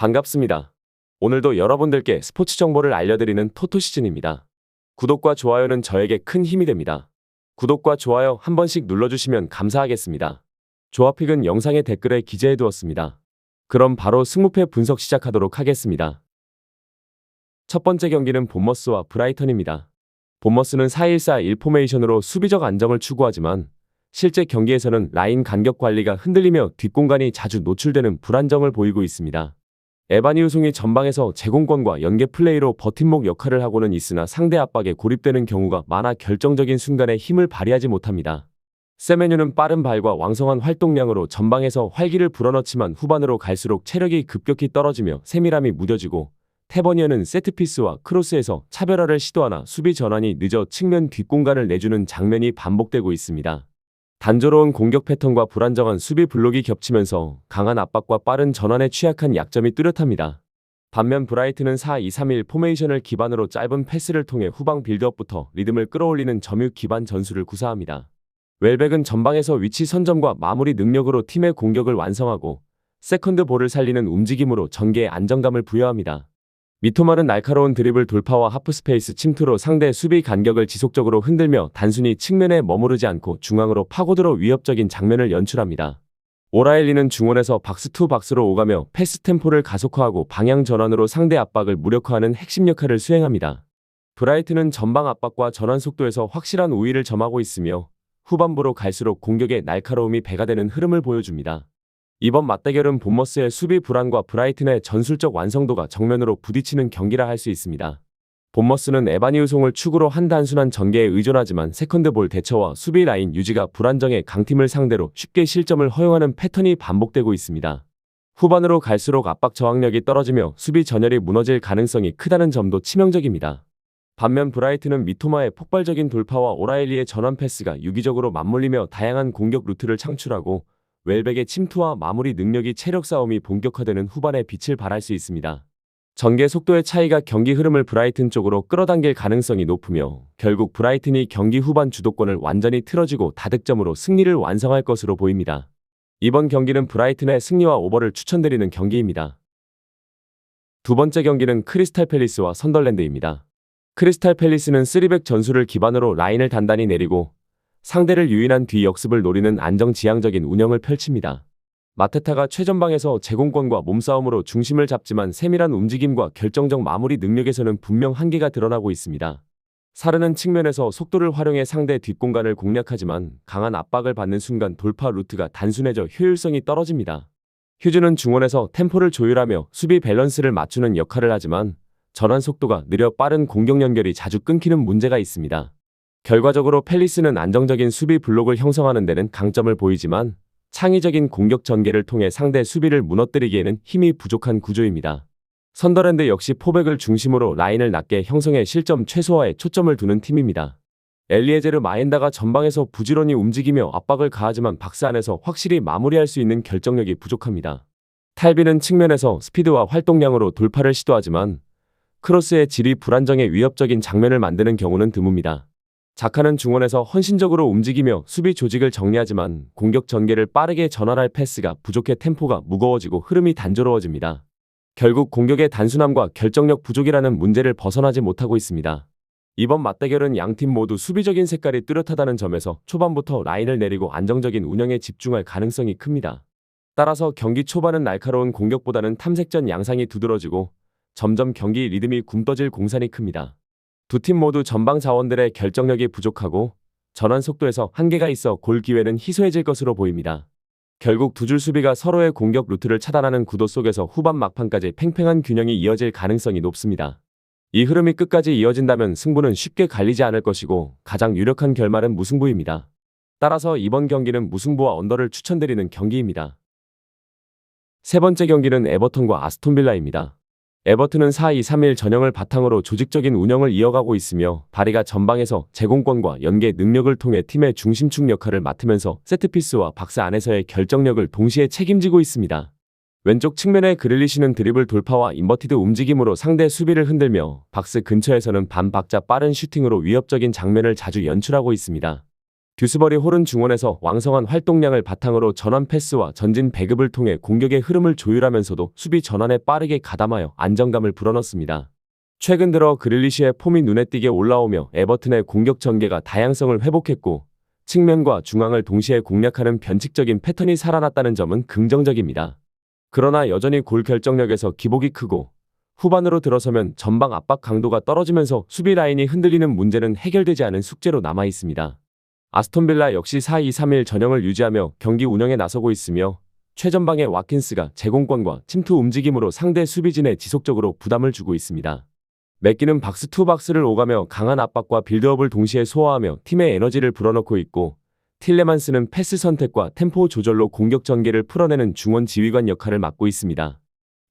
반갑습니다. 오늘도 여러분들께 스포츠 정보를 알려드리는 토토 시즌입니다. 구독과 좋아요는 저에게 큰 힘이 됩니다. 구독과 좋아요 한 번씩 눌러주시면 감사하겠습니다. 조합픽은 영상의 댓글에 기재해 두었습니다. 그럼 바로 승무패 분석 시작하도록 하겠습니다. 첫 번째 경기는 본머스와 브라이턴입니다. 본머스는 4-1-4-1 포메이션으로 수비적 안정을 추구하지만 실제 경기에서는 라인 간격 관리가 흔들리며 뒷공간이 자주 노출되는 불안정을 보이고 있습니다. 에바니 우송이 전방에서 제공권과 연계 플레이로 버팀목 역할을 하고는 있으나 상대 압박에 고립되는 경우가 많아 결정적인 순간에 힘을 발휘하지 못합니다. 세메뉴는 빠른 발과 왕성한 활동량으로 전방에서 활기를 불어넣지만 후반으로 갈수록 체력이 급격히 떨어지며 세밀함이 무뎌지고 테버니어는 세트피스와 크로스에서 차별화를 시도하나 수비 전환이 늦어 측면 뒷공간을 내주는 장면이 반복되고 있습니다. 단조로운 공격 패턴과 불안정한 수비 블록이 겹치면서 강한 압박과 빠른 전환에 취약한 약점이 뚜렷합니다. 반면 브라이트는 4-2-3-1 포메이션을 기반으로 짧은 패스를 통해 후방 빌드업부터 리듬을 끌어올리는 점유 기반 전술을 구사합니다. 웰백은 전방에서 위치 선점과 마무리 능력으로 팀의 공격을 완성하고 세컨드 볼을 살리는 움직임으로 전개에 안정감을 부여합니다. 미토말은 날카로운 드리블 돌파와 하프스페이스 침투로 상대 수비 간격을 지속적으로 흔들며 단순히 측면에 머무르지 않고 중앙으로 파고들어 위협적인 장면을 연출합니다. 오라엘리는 중원에서 박스 투 박스로 오가며 패스 템포를 가속화하고 방향 전환으로 상대 압박을 무력화하는 핵심 역할을 수행합니다. 브라이트는 전방 압박과 전환 속도에서 확실한 우위를 점하고 있으며 후반부로 갈수록 공격의 날카로움이 배가 되는 흐름을 보여줍니다. 이번 맞대결은 본머스의 수비 불안과 브라이튼의 전술적 완성도가 정면으로 부딪히는 경기라 할 수 있습니다. 본머스는 에바니 우송을 축으로 한 단순한 전개에 의존하지만 세컨드 볼 대처와 수비 라인 유지가 불안정해 강팀을 상대로 쉽게 실점을 허용하는 패턴이 반복되고 있습니다. 후반으로 갈수록 압박 저항력이 떨어지며 수비 전열이 무너질 가능성이 크다는 점도 치명적입니다. 반면 브라이트는 미토마의 폭발적인 돌파와 오라일리의 전환 패스가 유기적으로 맞물리며 다양한 공격 루트를 창출하고 웰백의 침투와 마무리 능력이 체력 싸움이 본격화되는 후반에 빛을 발할 수 있습니다. 전개 속도의 차이가 경기 흐름을 브라이튼 쪽으로 끌어당길 가능성이 높으며 결국 브라이튼이 경기 후반 주도권을 완전히 틀어지고 다득점으로 승리를 완성할 것으로 보입니다. 이번 경기는 브라이튼의 승리와 오버를 추천드리는 경기입니다. 두 번째 경기는 크리스탈 팰리스와 선덜랜드입니다. 크리스탈 팰리스는 3백 전술을 기반으로 라인을 단단히 내리고 상대를 유인한 뒤 역습을 노리는 안정지향적인 운영을 펼칩니다. 마테타가 최전방에서 제공권과 몸싸움으로 중심을 잡지만 세밀한 움직임과 결정적 마무리 능력에서는 분명 한계가 드러나고 있습니다. 사르는 측면에서 속도를 활용해 상대 뒷공간을 공략하지만 강한 압박을 받는 순간 돌파 루트가 단순해져 효율성이 떨어집니다. 휴즈는 중원에서 템포를 조율하며 수비 밸런스를 맞추는 역할을 하지만 전환 속도가 느려 빠른 공격 연결이 자주 끊기는 문제가 있습니다. 결과적으로 팰리스는 안정적인 수비 블록을 형성하는 데는 강점을 보이지만 창의적인 공격 전개를 통해 상대 수비를 무너뜨리기에는 힘이 부족한 구조입니다. 선더랜드 역시 포백을 중심으로 라인을 낮게 형성해 실점 최소화에 초점을 두는 팀입니다. 엘리에제르 마엔다가 전방에서 부지런히 움직이며 압박을 가하지만 박스 안에서 확실히 마무리할 수 있는 결정력이 부족합니다. 탈비는 측면에서 스피드와 활동량으로 돌파를 시도하지만 크로스의 질이 불안정해 위협적인 장면을 만드는 경우는 드뭅니다. 자카는 중원에서 헌신적으로 움직이며 수비 조직을 정리하지만 공격 전개를 빠르게 전환할 패스가 부족해 템포가 무거워지고 흐름이 단조로워집니다. 결국 공격의 단순함과 결정력 부족이라는 문제를 벗어나지 못하고 있습니다. 이번 맞대결은 양 팀 모두 수비적인 색깔이 뚜렷하다는 점에서 초반부터 라인을 내리고 안정적인 운영에 집중할 가능성이 큽니다. 따라서 경기 초반은 날카로운 공격보다는 탐색전 양상이 두드러지고 점점 경기 리듬이 굼떠질 공산이 큽니다. 두 팀 모두 전방 자원들의 결정력이 부족하고 전환 속도에서 한계가 있어 골 기회는 희소해질 것으로 보입니다. 결국 두 줄 수비가 서로의 공격 루트를 차단하는 구도 속에서 후반 막판까지 팽팽한 균형이 이어질 가능성이 높습니다. 이 흐름이 끝까지 이어진다면 승부는 쉽게 갈리지 않을 것이고 가장 유력한 결말은 무승부입니다. 따라서 이번 경기는 무승부와 언더를 추천드리는 경기입니다. 세 번째 경기는 에버턴과 아스톤빌라입니다. 에버튼은 4-2-3-1 전형을 바탕으로 조직적인 운영을 이어가고 있으며 바리가 전방에서 제공권과 연계 능력을 통해 팀의 중심축 역할을 맡으면서 세트피스와 박스 안에서의 결정력을 동시에 책임지고 있습니다. 왼쪽 측면의 그릴리시는 드리블 돌파와 인버티드 움직임으로 상대 수비를 흔들며 박스 근처에서는 반박자 빠른 슈팅으로 위협적인 장면을 자주 연출하고 있습니다. 듀스버리 홀은 중원에서 왕성한 활동량을 바탕으로 전환 패스와 전진 배급을 통해 공격의 흐름을 조율하면서도 수비 전환에 빠르게 가담하여 안정감을 불어넣습니다. 최근 들어 그릴리시의 폼이 눈에 띄게 올라오며 에버튼의 공격 전개가 다양성을 회복했고 측면과 중앙을 동시에 공략하는 변칙적인 패턴이 살아났다는 점은 긍정적입니다. 그러나 여전히 골 결정력에서 기복이 크고 후반으로 들어서면 전방 압박 강도가 떨어지면서 수비 라인이 흔들리는 문제는 해결되지 않은 숙제로 남아 있습니다. 아스톤빌라 역시 4-2-3-1 전형을 유지하며 경기 운영에 나서고 있으며 최전방의 와킨스가 제공권과 침투 움직임으로 상대 수비진에 지속적으로 부담을 주고 있습니다. 맥기는 박스 투 박스를 오가며 강한 압박과 빌드업을 동시에 소화하며 팀의 에너지를 불어넣고 있고 틸레만스는 패스 선택과 템포 조절로 공격 전개를 풀어내는 중원 지휘관 역할을 맡고 있습니다.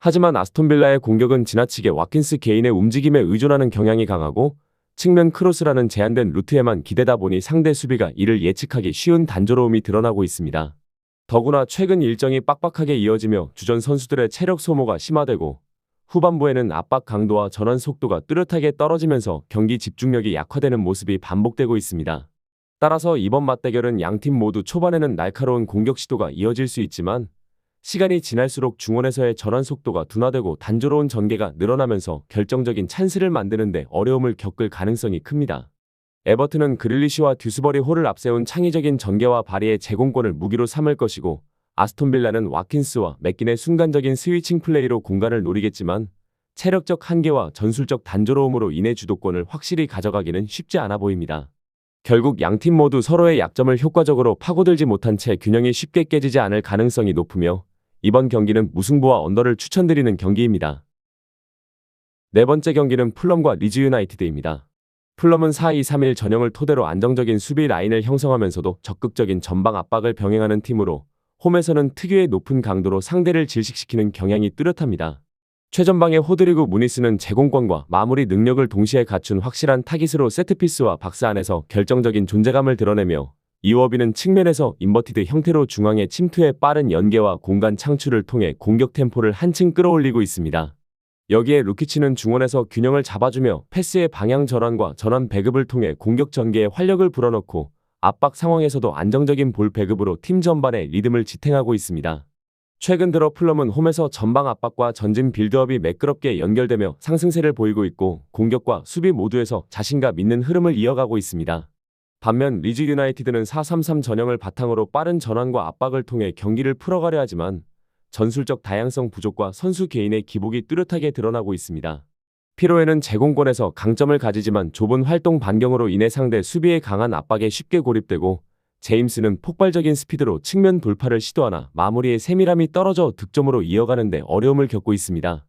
하지만 아스톤빌라의 공격은 지나치게 와킨스 개인의 움직임에 의존하는 경향이 강하고 측면 크로스라는 제한된 루트에만 기대다 보니 상대 수비가 이를 예측하기 쉬운 단조로움이 드러나고 있습니다. 더구나 최근 일정이 빡빡하게 이어지며 주전 선수들의 체력 소모가 심화되고 후반부에는 압박 강도와 전환 속도가 뚜렷하게 떨어지면서 경기 집중력이 약화되는 모습이 반복되고 있습니다. 따라서 이번 맞대결은 양팀 모두 초반에는 날카로운 공격 시도가 이어질 수 있지만 시간이 지날수록 중원에서의 전환 속도가 둔화되고 단조로운 전개가 늘어나면서 결정적인 찬스를 만드는데 어려움을 겪을 가능성이 큽니다. 에버튼은 그릴리시와 듀스버리 홀을 앞세운 창의적인 전개와 발휘의 제공권을 무기로 삼을 것이고 아스톤빌라는 와킨스와 맥긴의 순간적인 스위칭 플레이로 공간을 노리겠지만 체력적 한계와 전술적 단조로움으로 인해 주도권을 확실히 가져가기는 쉽지 않아 보입니다. 결국 양 팀 모두 서로의 약점을 효과적으로 파고들지 못한 채 균형이 쉽게 깨지지 않을 가능성이 높으며 이번 경기는 무승부와 언더를 추천드리는 경기입니다. 네 번째 경기는 풀럼과 리즈 유나이티드입니다. 풀럼은 4-2-3-1 전형을 토대로 안정적인 수비 라인을 형성하면서도 적극적인 전방 압박을 병행하는 팀으로 홈에서는 특유의 높은 강도로 상대를 질식시키는 경향이 뚜렷합니다. 최전방의 호드리그 무니스는 제공권과 마무리 능력을 동시에 갖춘 확실한 타깃으로 세트피스와 박스 안에서 결정적인 존재감을 드러내며 이워비는 측면에서 인버티드 형태로 중앙에 침투해 빠른 연계와 공간 창출을 통해 공격 템포를 한층 끌어올리고 있습니다. 여기에 루키치는 중원에서 균형을 잡아주며 패스의 방향 전환과 전환 배급을 통해 공격 전개에 활력을 불어넣고 압박 상황에서도 안정적인 볼 배급으로 팀 전반의 리듬을 지탱하고 있습니다. 최근 들어 플럼은 홈에서 전방 압박과 전진 빌드업이 매끄럽게 연결되며 상승세를 보이고 있고 공격과 수비 모두에서 자신감 있는 흐름을 이어가고 있습니다. 반면 리즈 유나이티드는 4-3-3 전형을 바탕으로 빠른 전환과 압박을 통해 경기를 풀어가려 하지만 전술적 다양성 부족과 선수 개인의 기복이 뚜렷하게 드러나고 있습니다. 피로에는 제공권에서 강점을 가지지만 좁은 활동 반경으로 인해 상대 수비의 강한 압박에 쉽게 고립되고 제임스는 폭발적인 스피드로 측면 돌파를 시도하나 마무리의 세밀함이 떨어져 득점으로 이어가는데 어려움을 겪고 있습니다.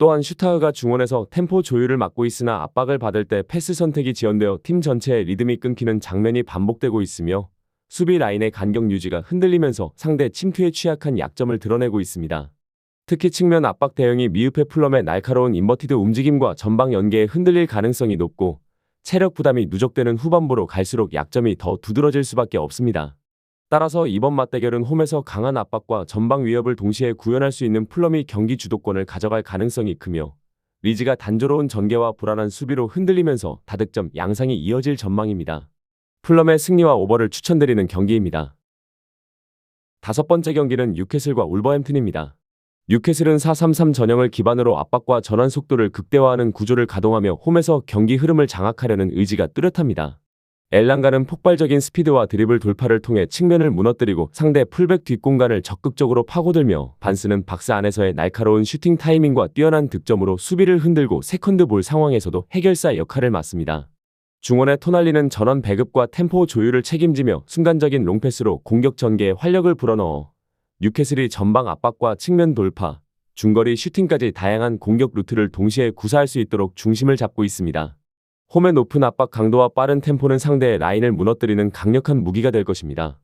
또한 슈타흐가 중원에서 템포 조율을 맡고 있으나 압박을 받을 때 패스 선택이 지연되어 팀 전체의 리듬이 끊기는 장면이 반복되고 있으며 수비 라인의 간격 유지가 흔들리면서 상대 침투에 취약한 약점을 드러내고 있습니다. 특히 측면 압박 대응이 미흡해 플럼의 날카로운 인버티드 움직임과 전방 연계에 흔들릴 가능성이 높고 체력 부담이 누적되는 후반부로 갈수록 약점이 더 두드러질 수밖에 없습니다. 따라서 이번 맞대결은 홈에서 강한 압박과 전방 위협을 동시에 구현할 수 있는 플럼이 경기 주도권을 가져갈 가능성이 크며 리즈가 단조로운 전개와 불안한 수비로 흔들리면서 다득점 양상이 이어질 전망입니다. 플럼의 승리와 오버를 추천드리는 경기입니다. 다섯 번째 경기는 뉴캐슬과 울버햄튼입니다. 뉴캐슬은 4-3-3 전형을 기반으로 압박과 전환 속도를 극대화하는 구조를 가동하며 홈에서 경기 흐름을 장악하려는 의지가 뚜렷합니다. 엘랑가는 폭발적인 스피드와 드리블 돌파를 통해 측면을 무너뜨리고 상대 풀백 뒷공간을 적극적으로 파고들며 반스는 박스 안에서의 날카로운 슈팅 타이밍과 뛰어난 득점으로 수비를 흔들고 세컨드 볼 상황에서도 해결사 역할을 맡습니다. 중원의 토날리는 전원 배급과 템포 조율을 책임지며 순간적인 롱패스로 공격 전개에 활력을 불어넣어 뉴캐슬이 전방 압박과 측면 돌파, 중거리 슈팅까지 다양한 공격 루트를 동시에 구사할 수 있도록 중심을 잡고 있습니다. 홈의 높은 압박 강도와 빠른 템포는 상대의 라인을 무너뜨리는 강력한 무기가 될 것입니다.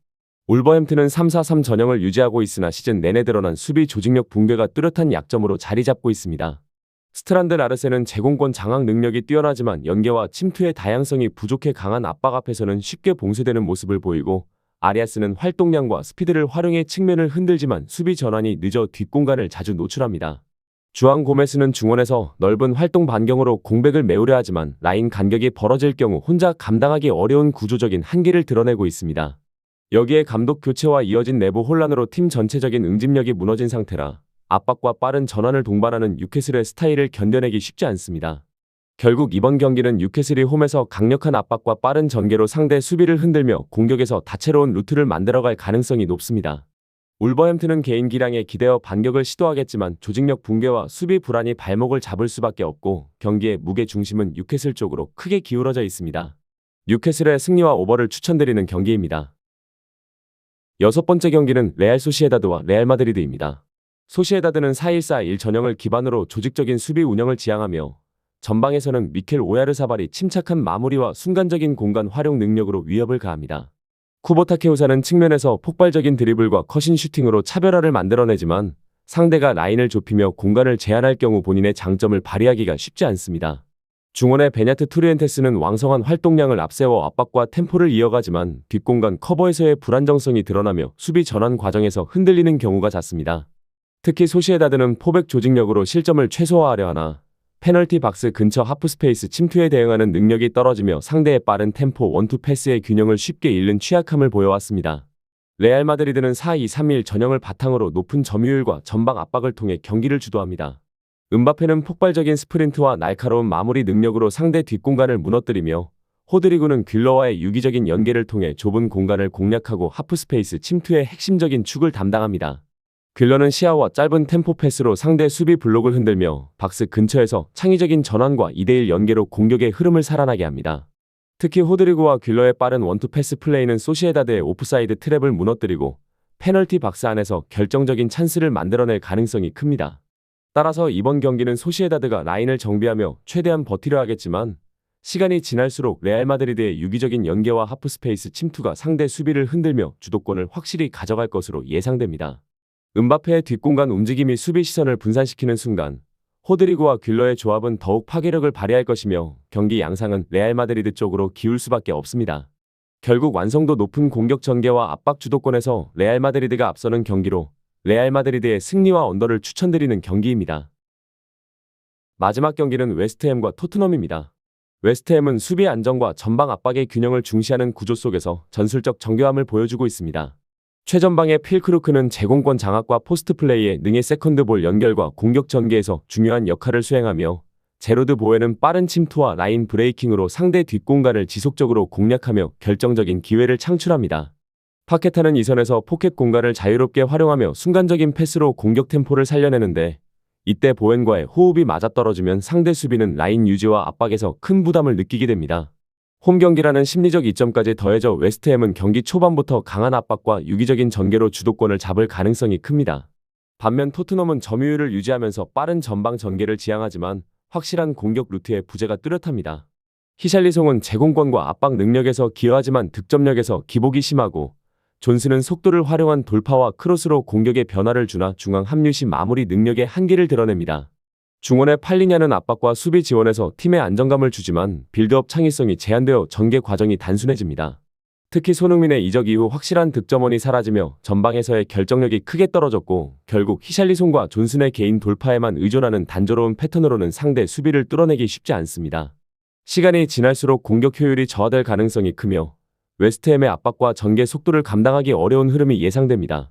울버햄튼은 3-4-3 전형을 유지하고 있으나 시즌 내내 드러난 수비 조직력 붕괴가 뚜렷한 약점으로 자리 잡고 있습니다. 스트란드 라르세는 제공권 장악 능력이 뛰어나지만 연계와 침투의 다양성이 부족해 강한 압박 앞에서는 쉽게 봉쇄되는 모습을 보이고 아리아스는 활동량과 스피드를 활용해 측면을 흔들지만 수비 전환이 늦어 뒷공간을 자주 노출합니다. 주앙 고메스는 중원에서 넓은 활동 반경으로 공백을 메우려 하지만 라인 간격이 벌어질 경우 혼자 감당하기 어려운 구조적인 한계를 드러내고 있습니다. 여기에 감독 교체와 이어진 내부 혼란으로 팀 전체적인 응집력이 무너진 상태라 압박과 빠른 전환을 동반하는 유캐슬의 스타일을 견뎌내기 쉽지 않습니다. 결국 이번 경기는 유캐슬이 홈에서 강력한 압박과 빠른 전개로 상대 수비를 흔들며 공격에서 다채로운 루트를 만들어갈 가능성이 높습니다. 울버햄튼은 개인 기량에 기대어 반격을 시도하겠지만 조직력 붕괴와 수비 불안이 발목을 잡을 수밖에 없고 경기의 무게 중심은 뉴캐슬 쪽으로 크게 기울어져 있습니다. 뉴캐슬의 승리와 오버를 추천드리는 경기입니다. 여섯 번째 경기는 레알 소시에다드와 레알 마드리드입니다. 소시에다드는 4-1-4-1 전형을 기반으로 조직적인 수비 운영을 지향하며 전방에서는 미켈 오야르사발이 침착한 마무리와 순간적인 공간 활용 능력으로 위협을 가합니다. 쿠보타케우사는 측면에서 폭발적인 드리블과 커신 슈팅으로 차별화를 만들어내지만 상대가 라인을 좁히며 공간을 제한할 경우 본인의 장점을 발휘하기가 쉽지 않습니다. 중원의 베냐트 투리엔테스는 왕성한 활동량을 앞세워 압박과 템포를 이어가지만 뒷공간 커버에서의 불안정성이 드러나며 수비 전환 과정에서 흔들리는 경우가 잦습니다. 특히 소시에다드는 포백 조직력으로 실점을 최소화하려 하나 페널티 박스 근처 하프스페이스 침투에 대응하는 능력이 떨어지며 상대의 빠른 템포 원투 패스의 균형을 쉽게 잃는 취약함을 보여왔습니다. 레알 마드리드는 4-2-3-1 전형을 바탕으로 높은 점유율과 전방 압박을 통해 경기를 주도합니다. 은바페는 폭발적인 스프린트와 날카로운 마무리 능력으로 상대 뒷공간을 무너뜨리며 호드리구는 귤러와의 유기적인 연계를 통해 좁은 공간을 공략하고 하프스페이스 침투의 핵심적인 축을 담당합니다. 귤러는 시야와 짧은 템포 패스로 상대 수비 블록을 흔들며 박스 근처에서 창의적인 전환과 2대1 연계로 공격의 흐름을 살아나게 합니다. 특히 호드리그와 귤러의 빠른 원투 패스 플레이는 소시에다드의 오프사이드 트랩을 무너뜨리고 페널티 박스 안에서 결정적인 찬스를 만들어낼 가능성이 큽니다. 따라서 이번 경기는 소시에다드가 라인을 정비하며 최대한 버티려 하겠지만 시간이 지날수록 레알 마드리드의 유기적인 연계와 하프 스페이스 침투가 상대 수비를 흔들며 주도권을 확실히 가져갈 것으로 예상됩니다. 은바페의 뒷공간 움직임이 수비 시선을 분산시키는 순간 호드리고와 귤러의 조합은 더욱 파괴력을 발휘할 것이며 경기 양상은 레알 마드리드 쪽으로 기울 수밖에 없습니다. 결국 완성도 높은 공격 전개와 압박 주도권에서 레알 마드리드가 앞서는 경기로 레알 마드리드의 승리와 언더를 추천드리는 경기입니다. 마지막 경기는 웨스트햄과 토트넘입니다. 웨스트햄은 수비 안정과 전방 압박의 균형을 중시하는 구조 속에서 전술적 정교함을 보여주고 있습니다. 최전방의 필크루크는 제공권 장악과 포스트 플레이에 능의 세컨드볼 연결과 공격 전개에서 중요한 역할을 수행하며 제로드 보에는 빠른 침투와 라인 브레이킹으로 상대 뒷공간을 지속적으로 공략하며 결정적인 기회를 창출합니다. 파케타는 이 선에서 포켓 공간을 자유롭게 활용하며 순간적인 패스로 공격 템포를 살려내는데 이때 보엔과의 호흡이 맞아떨어지면 상대 수비는 라인 유지와 압박에서 큰 부담을 느끼게 됩니다. 홈 경기라는 심리적 이점까지 더해져 웨스트햄은 경기 초반부터 강한 압박과 유기적인 전개로 주도권을 잡을 가능성이 큽니다. 반면 토트넘은 점유율을 유지하면서 빠른 전방 전개를 지향하지만 확실한 공격 루트에 부재가 뚜렷합니다. 히샬리송은 제공권과 압박 능력에서 기여하지만 득점력에서 기복이 심하고 존스는 속도를 활용한 돌파와 크로스로 공격에 변화를 주나 중앙 합류 시 마무리 능력의 한계를 드러냅니다. 중원의 팔리냐는 압박과 수비 지원에서 팀의 안정감을 주지만 빌드업 창의성이 제한되어 전개 과정이 단순해집니다. 특히 손흥민의 이적 이후 확실한 득점원이 사라지며 전방에서의 결정력이 크게 떨어졌고 결국 히샬리송과 존슨의 개인 돌파에만 의존하는 단조로운 패턴으로는 상대 수비를 뚫어내기 쉽지 않습니다. 시간이 지날수록 공격 효율이 저하될 가능성이 크며 웨스트햄의 압박과 전개 속도를 감당하기 어려운 흐름이 예상됩니다.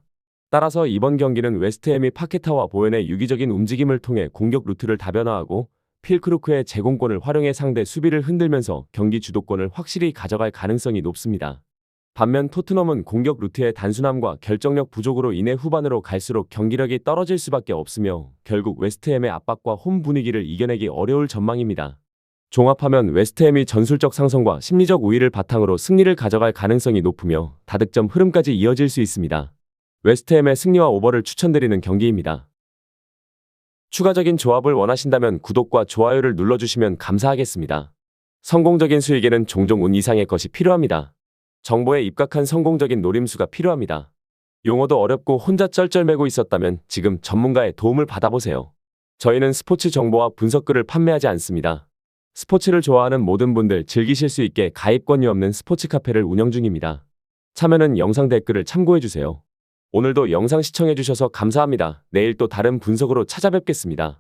따라서 이번 경기는 웨스트햄이 파케타와 보엔의 유기적인 움직임을 통해 공격 루트를 다변화하고 필크루크의 제공권을 활용해 상대 수비를 흔들면서 경기 주도권을 확실히 가져갈 가능성이 높습니다. 반면 토트넘은 공격 루트의 단순함과 결정력 부족으로 인해 후반으로 갈수록 경기력이 떨어질 수밖에 없으며 결국 웨스트햄의 압박과 홈 분위기를 이겨내기 어려울 전망입니다. 종합하면 웨스트햄이 전술적 상성과 심리적 우위를 바탕으로 승리를 가져갈 가능성이 높으며 다득점 흐름까지 이어질 수 있습니다. 웨스트햄의 승리와 오버를 추천드리는 경기입니다. 추가적인 조합을 원하신다면 구독과 좋아요를 눌러주시면 감사하겠습니다. 성공적인 수익에는 종종 운 이상의 것이 필요합니다. 정보에 입각한 성공적인 노림수가 필요합니다. 용어도 어렵고 혼자 쩔쩔매고 있었다면 지금 전문가의 도움을 받아보세요. 저희는 스포츠 정보와 분석글을 판매하지 않습니다. 스포츠를 좋아하는 모든 분들 즐기실 수 있게 가입권이 없는 스포츠 카페를 운영 중입니다. 참여는 영상 댓글을 참고해주세요. 오늘도 영상 시청해주셔서 감사합니다. 내일 또 다른 분석으로 찾아뵙겠습니다.